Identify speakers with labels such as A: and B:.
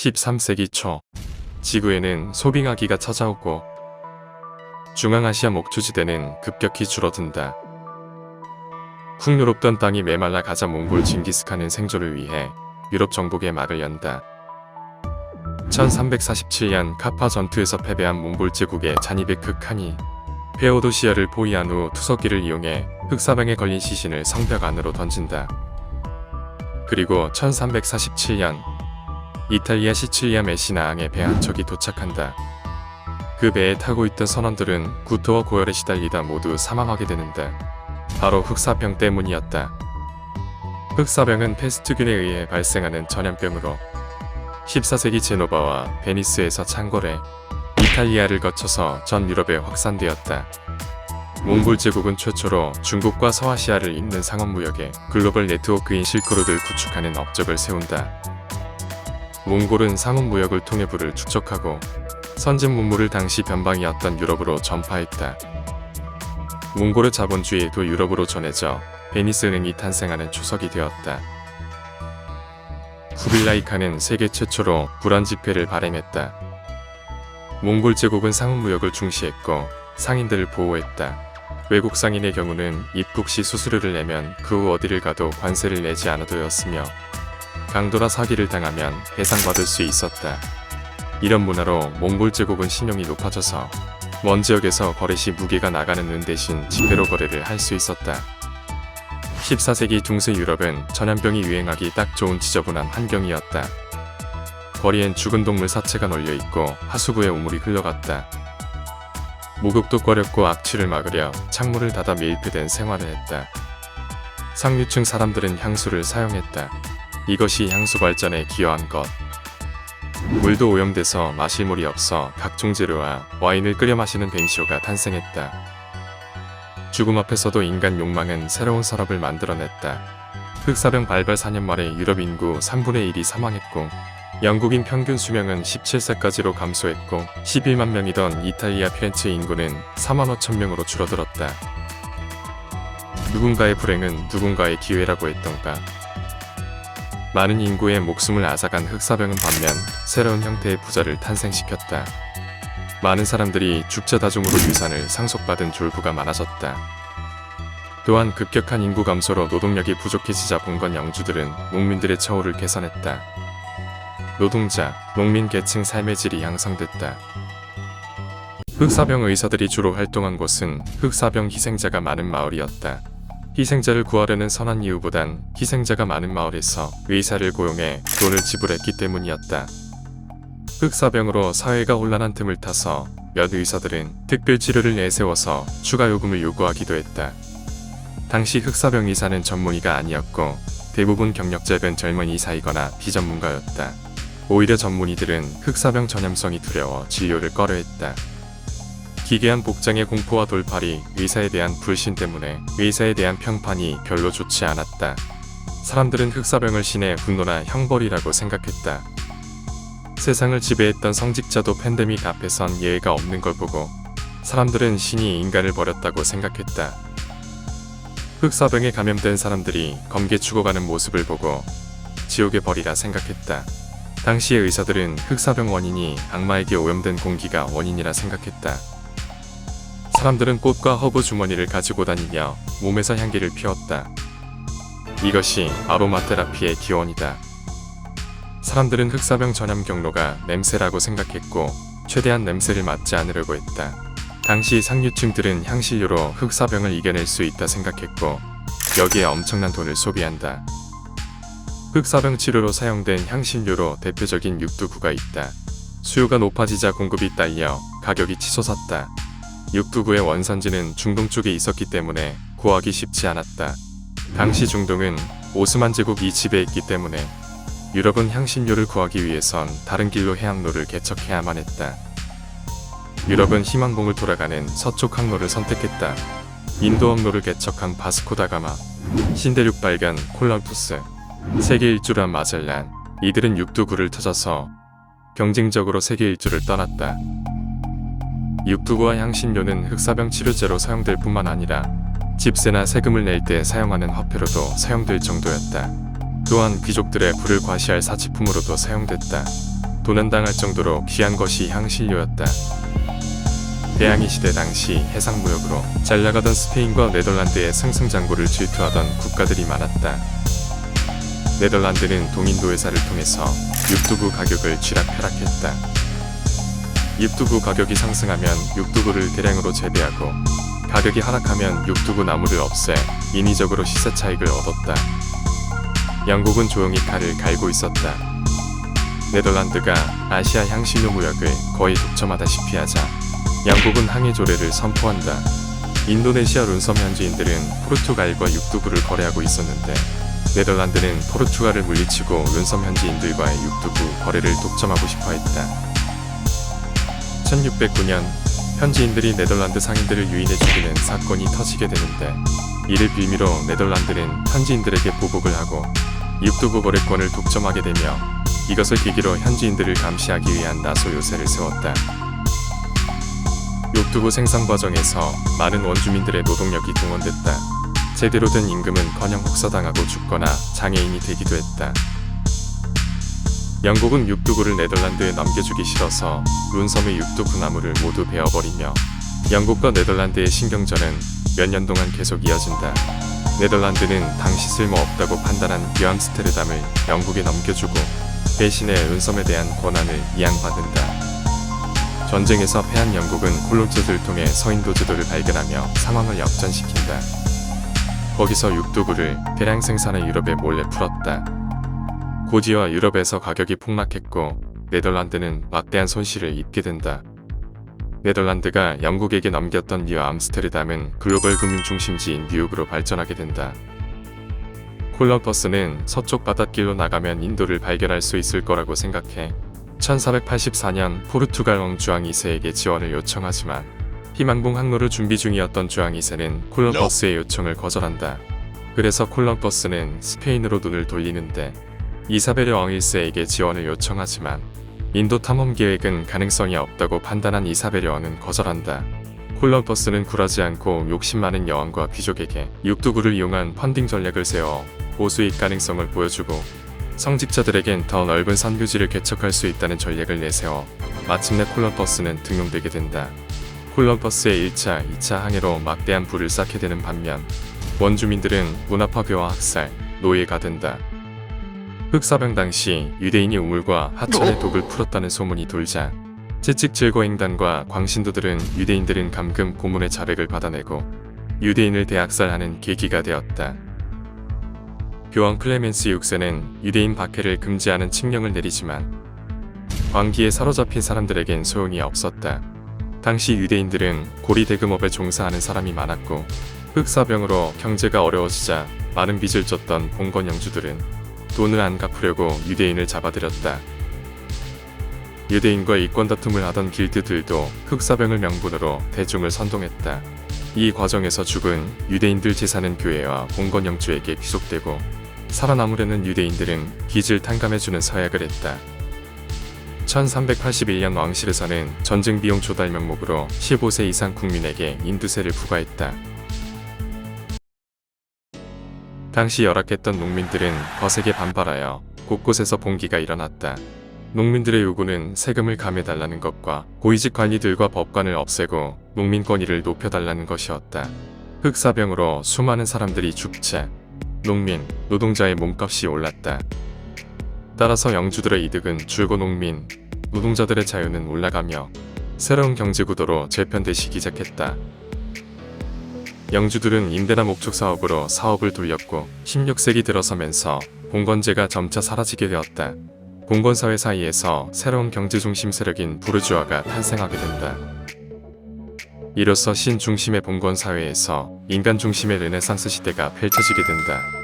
A: 13세기 초 지구에는 소빙하기가 찾아오고 중앙아시아 목초지대는 급격히 줄어든다. 풍요롭던 땅이 메말라 가자 몽골 징기스칸은 생존을 위해 유럽 정복에 막을 연다. 1347년 카파 전투에서 패배한 몽골 제국의 자니베크 칸이 페오도시아를 포위한 후 투석기를 이용해 흑사병에 걸린 시신을 성벽 안으로 던진다. 그리고 1347년 이탈리아 시칠리아 메시나항에 배 한 척이 도착한다. 그 배에 타고 있던 선원들은 구토와 고열에 시달리다 모두 사망하게 되는데 바로 흑사병 때문이었다. 흑사병은 페스트균에 의해 발생하는 전염병으로 14세기 제노바와 베니스에서 창궐해 이탈리아를 거쳐서 전 유럽에 확산되었다. 몽골 제국은 최초로 중국과 서아시아를 잇는 상업무역에 글로벌 네트워크인 실크로드를 구축하는 업적을 세운다. 몽골은 상업무역을 통해 부를 축적하고 선진 문물을 당시 변방이었던 유럽으로 전파했다. 몽골의 자본주의도 유럽으로 전해져 베니스 은행이 탄생하는 초석이 되었다. 쿠빌라이 칸은 세계 최초로 불안 지폐를 발행했다. 몽골 제국은 상업무역을 중시했고 상인들을 보호했다. 외국 상인의 경우는 입국 시 수수료를 내면 그 후 어디를 가도 관세를 내지 않아도였으며 강도나 사기를 당하면 해상받을 수 있었다. 이런 문화로 몽골 제국은 신용이 높아져서 먼 지역에서 거래 시 무게가 나가는 은 대신 지폐로 거래를 할 수 있었다. 14세기 중세 유럽은 전염병이 유행하기 딱 좋은 지저분한 환경이었다. 거리엔 죽은 동물 사체가 널려 있고 하수구에 우물이 흘러갔다. 목욕도 꺼렸고 악취를 막으려 창문을 닫아 밀폐된 생활을 했다. 상류층 사람들은 향수를 사용했다. 이것이 향수 발전에 기여한 것. 물도 오염돼서 마실 물이 없어 각종 재료와 와인을 끓여 마시는 뱅쇼가 탄생했다. 죽음 앞에서도 인간 욕망은 새로운 산업을 만들어냈다. 흑사병 발발 4년 만에 유럽 인구 3분의 1이 사망했고 영국인 평균 수명은 17세까지로 감소했고 11만 명이던 이탈리아 피렌체 인구는 4만 5천 명으로 줄어들었다. 누군가의 불행은 누군가의 기회라고 했던가. 많은 인구의 목숨을 앗아간 흑사병은 반면 새로운 형태의 부자를 탄생시켰다. 많은 사람들이 죽자다중으로 유산을 상속받은 졸부가 많아졌다. 또한 급격한 인구 감소로 노동력이 부족해지자 봉건 영주들은 농민들의 처우를 개선했다. 노동자, 농민 계층 삶의 질이 향상됐다. 흑사병 의사들이 주로 활동한 곳은 흑사병 희생자가 많은 마을이었다. 희생자를 구하려는 선한 이유보단 희생자가 많은 마을에서 의사를 고용해 돈을 지불했기 때문이었다. 흑사병으로 사회가 혼란한 틈을 타서 몇 의사들은 특별 치료를 내세워서 추가 요금을 요구하기도 했다. 당시 흑사병 의사는 전문의가 아니었고 대부분 경력 짧은 젊은 의사이거나 비전문가였다. 오히려 전문의들은 흑사병 전염성이 두려워 진료를 꺼려 했다. 기괴한 복장의 공포와 돌팔이 의사에 대한 불신 때문에 의사에 대한 평판이 별로 좋지 않았다. 사람들은 흑사병을 신의 분노나 형벌이라고 생각했다. 세상을 지배했던 성직자도 팬데믹 앞에선 예외가 없는 걸 보고 사람들은 신이 인간을 버렸다고 생각했다. 흑사병에 감염된 사람들이 검게 죽어가는 모습을 보고 지옥의 벌이라 생각했다. 당시의 의사들은 흑사병 원인이 악마에게 오염된 공기가 원인이라 생각했다. 사람들은 꽃과 허브 주머니를 가지고 다니며 몸에서 향기를 피웠다. 이것이 아로마 테라피의 기원이다. 사람들은 흑사병 전염 경로가 냄새라고 생각했고 최대한 냄새를 맡지 않으려고 했다. 당시 상류층들은 향신료로 흑사병을 이겨낼 수 있다 생각했고 여기에 엄청난 돈을 소비한다. 흑사병 치료로 사용된 향신료로 대표적인 육두구가 있다. 수요가 높아지자 공급이 딸려 가격이 치솟았다. 육두구의 원산지는 중동 쪽에 있었기 때문에 구하기 쉽지 않았다. 당시 중동은 오스만 제국이 지배했기 때문에 유럽은 향신료를 구하기 위해선 다른 길로 해양로를 개척해야만 했다. 유럽은 희망봉을 돌아가는 서쪽 항로를 선택했다. 인도 항로를 개척한 바스코다가마, 신대륙 발견 콜럼투스, 세계 일주란 마젤란, 이들은 육두구를 터져서 경쟁적으로 세계 일주를 떠났다. 육두구와 향신료는 흑사병 치료제로 사용될 뿐만 아니라 집세나 세금을 낼 때 사용하는 화폐로도 사용될 정도였다. 또한 귀족들의 부를 과시할 사치품으로도 사용됐다. 도난당할 정도로 귀한 것이 향신료였다. 대항해 시대 당시 해상무역으로 잘 나가던 스페인과 네덜란드의 승승장구를 질투하던 국가들이 많았다. 네덜란드는 동인도 회사를 통해서 육두부 가격을 쥐락펴락했다. 육두부 가격이 상승하면 육두부를 대량으로 재배하고 가격이 하락하면 육두부 나무를 없애 인위적으로 시세 차익을 얻었다. 영국은 조용히 칼을 갈고 있었다. 네덜란드가 아시아 향신료 무역을 거의 독점하다시피 하자 영국은 항해 조례를 선포한다. 인도네시아 룬섬 현지인들은 포르투갈과 육두부를 거래하고 있었는데 네덜란드는 포르투갈을 물리치고 룬섬 현지인들과의 육두부 거래를 독점하고 싶어 했다. 1609년 현지인들이 네덜란드 상인들을 유인해 죽이는 사건이 터지게 되는데 이를 빌미로 네덜란드는 현지인들에게 보복을 하고 육두부 거래권을 독점하게 되며 이것을 계기로 현지인들을 감시하기 위한 나소 요새를 세웠다. 육두부 생산 과정에서 많은 원주민들의 노동력이 동원됐다. 제대로 된 임금은 커녕 혹사당하고 죽거나 장애인이 되기도 했다. 영국은 육두부를 네덜란드에 넘겨주기 싫어서 룬섬의 육두부 나무를 모두 베어버리며 영국과 네덜란드의 신경전은 몇 년 동안 계속 이어진다. 네덜란드는 당시 쓸모없다고 판단한 뉴암스테르담을 영국에 넘겨주고 대신에 룬섬에 대한 권한을 이양받는다. 전쟁에서 패한 영국은 콜로즈를 통해 서인도 제도를 발견하며 상황을 역전시킨다. 거기서 육두부를 대량 생산해 유럽에 몰래 풀었다. 고지와 유럽에서 가격이 폭락했고 네덜란드는 막대한 손실을 입게 된다. 네덜란드가 영국에게 넘겼던 뉴 암스테르담은 글로벌 금융 중심지인 뉴욕으로 발전하게 된다. 콜럼버스는 서쪽 바닷길로 나가면 인도를 발견할 수 있을 거라고 생각해 1484년 포르투갈 왕 주앙 2세에게 지원을 요청하지만 희망봉 항로를 준비 중이었던 주앙 2세는 콜럼버스의 요청을 거절한다. 그래서 콜럼버스는 스페인으로 눈을 돌리는데 이사베르 왕 1세에게 지원을 요청하지만 인도 탐험 계획은 가능성이 없다고 판단한 이사베르 왕은 거절한다. 콜럼버스는 굴하지 않고 욕심 많은 여왕과 귀족에게 육두구를 이용한 펀딩 전략을 세워 고수익 가능성을 보여주고 성직자들에겐 더 넓은 선교지를 개척할 수 있다는 전략을 내세워 마침내 콜럼버스는 등용되게 된다. 콜럼버스의 1차, 2차 항해로 막대한 부를 쌓게 되는 반면 원주민들은 문화 파괴와 학살, 노예가 된다. 흑사병 당시 유대인이 우물과 하천의 독을 풀었다는 소문이 돌자 채찍 질거 행단과 광신도들은 유대인들은 감금 고문의 자백을 받아내고 유대인을 대학살하는 계기가 되었다. 교황 클레멘스 6세는 유대인 박해를 금지하는 칙령을 내리지만 광기에 사로잡힌 사람들에겐 소용이 없었다. 당시 유대인들은 고리 대금업에 종사하는 사람이 많았고 흑사병으로 경제가 어려워지자 많은 빚을 졌던 봉건 영주들은 돈을 안 갚으려고 유대인을 잡아들였다. 유대인과 이권 다툼을 하던 길드들도 흑사병을 명분으로 대중을 선동했다. 이 과정에서 죽은 유대인들 재산은 교회와 봉건 영주에게 귀속되고 살아남으려는 유대인들은 빚을 탕감해주는 서약을 했다. 1381년 왕실에서는 전쟁 비용 조달 명목으로 15세 이상 국민에게 인두세를 부과했다. 당시 열악했던 농민들은 거세게 반발하여 곳곳에서 봉기가 일어났다. 농민들의 요구는 세금을 감해달라는 것과 고위직 관리들과 법관을 없애고 농민 권위를 높여달라는 것이었다. 흑사병으로 수많은 사람들이 죽자 농민, 노동자의 몸값이 올랐다. 따라서 영주들의 이득은 줄고 농민, 노동자들의 자유는 올라가며 새로운 경제 구도로 재편되기 시작했다. 영주들은 임대나 목축 사업으로 사업을 돌렸고 16세기 들어서면서 봉건제가 점차 사라지게 되었다. 봉건사회 사이에서 새로운 경제 중심 세력인 부르주아가 탄생하게 된다. 이로써 신 중심의 봉건 사회에서 인간 중심의 르네상스 시대가 펼쳐지게 된다.